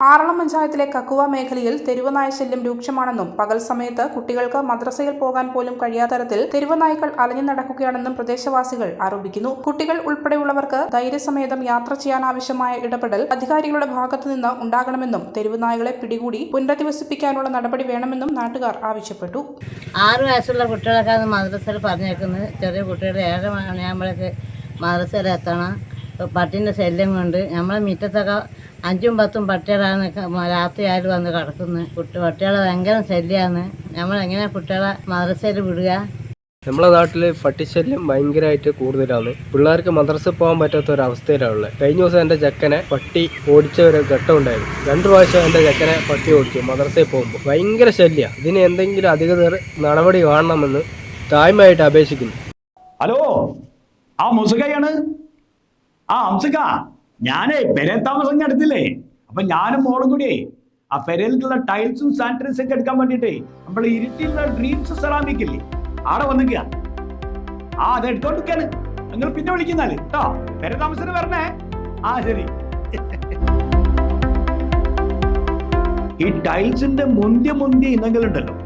ആറളം പഞ്ചായത്തിലെ കക്കുവ മേഖലയിൽ തെരുവനായ ശല്യം രൂക്ഷമാണെന്നും പകൽ സമയത്ത് കുട്ടികൾക്ക് മദ്രസയിൽ പോകാൻ പോലും കഴിയാത്ത തരത്തിൽ തെരുവനായ്ക്കൾ അലഞ്ഞു നടക്കുകയാണെന്നും പ്രദേശവാസികൾ ആരോപിക്കുന്നു. കുട്ടികൾ ഉൾപ്പെടെയുള്ളവർക്ക് ധൈര്യസമേതം യാത്ര ചെയ്യാനാവശ്യമായ ഇടപെടൽ അധികാരികളുടെ ഭാഗത്തു നിന്ന് ഉണ്ടാകണമെന്നും തെരുവുനായകളെ പിടികൂടി പുനരധിവസിപ്പിക്കാനുള്ള നടപടി വേണമെന്നും നാട്ടുകാർ ആവശ്യപ്പെട്ടു. ആറ് വയസ്സുള്ള കുട്ടികളൊക്കെ മദ്രസയിൽ പറഞ്ഞേക്കുന്നത്. ചെറിയ കുട്ടികളുടെ ഏഴ് മണിയാകുമ്പോഴേക്ക് മദ്രസയിൽ എത്തണം. പട്ടീന്റെ ശല്യം കൊണ്ട് നമ്മളെ മുറ്റത്തൊക്കെ അഞ്ചും പത്തും പട്ടികളാണ് രാത്രിയായിട്ട് രാത്രി ആയാലും വന്ന് കിടക്കുന്നത് കുട്ടി പട്ടികളെ ഭയങ്കര ശല്യമാണ് നമ്മളെങ്ങനെ കുട്ടികളെ മദ്രസയിൽ വിടുക? നമ്മളെ നാട്ടിൽ പട്ടിശല്യം ഭയങ്കരമായിട്ട് കൂടുതലാണ്. പിള്ളേർക്ക് മദ്രസ പോകാൻ പറ്റാത്ത ഒരു അവസ്ഥയിലാണുള്ളത് കഴിഞ്ഞ ദിവസം എന്റെ ചക്കനെ പട്ടി ഓടിച്ച ഒരു ഘട്ടം ഉണ്ടായിരുന്നു. രണ്ടു പ്രാവശ്യം എന്റെ ചക്കനെ പട്ടി ഓടിച്ചു മദ്രസയിൽ പോകുമ്പോൾ. ഭയങ്കര ശല്യ. ഇതിന് എന്തെങ്കിലും അധികൃതർ നടപടി കാണണമെന്ന് തായ്മയായിട്ട് അപേക്ഷിക്കുന്നു. ഹലോ ആ മുസുകയാണ്? ആ അംസക്ക ഞാനേ പെരേ താമസം എടുത്തില്ലേ അപ്പൊ ഞാനും മോളും കൂടിയേ ആ പെരയിലുള്ള ടൈൽസും സാനിറ്റൈസും ഒക്കെ എടുക്കാൻ വേണ്ടിട്ടേ നമ്മൾ ഇരുട്ടിയിലുള്ള ഡ്രീംസ് സെറാമിക് ഇല്ലേ ആടെ വന്നിക്കുക ആ അത് എടുത്തോണ്ടിരിക്കാണ്. നിങ്ങൾ പിന്നെ വിളിക്കുന്നാൽ കേട്ടോ പെര താമസത്തിന് വരണേ. ആ ശരി. ഈ ടൈൽസിന്റെ മുന്തിയ മുന്തിയ ഇനങ്ങളുണ്ടല്ലോ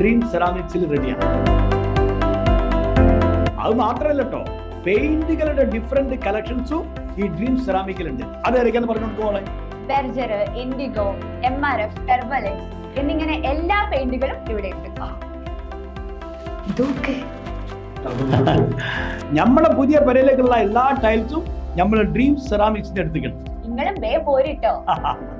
ഡ്രീം സെറാമിക്സിൽ റെഡിയാണ് അത് മാത്രമല്ല കേട്ടോ പെയിന്റുകളുടെ ഡിഫറെന്റ് കളക്ഷൻസും ഈ ഡ്രീം സെറാമിക്കിലുണ്ട് അത് ഏതൊക്കെയാന്ന് പറഞ്ഞു കൊടുക്കുമോളെ Berger Indigo M R F ടെർബലെക്സ് എന്നിങ്ങനെ എല്ലാ പെയിന്റുകളും ഇവിടെ ഉണ്ട്. നമ്മളെ പുതിയ പെരയിലേക്കുള്ള എല്ലാ ടൈൽസും നമ്മൾ ഡ്രീം സെറാമിക്സിന്റെ അടുത്ത് നിങ്ങളും വേ പോരിട്ടോ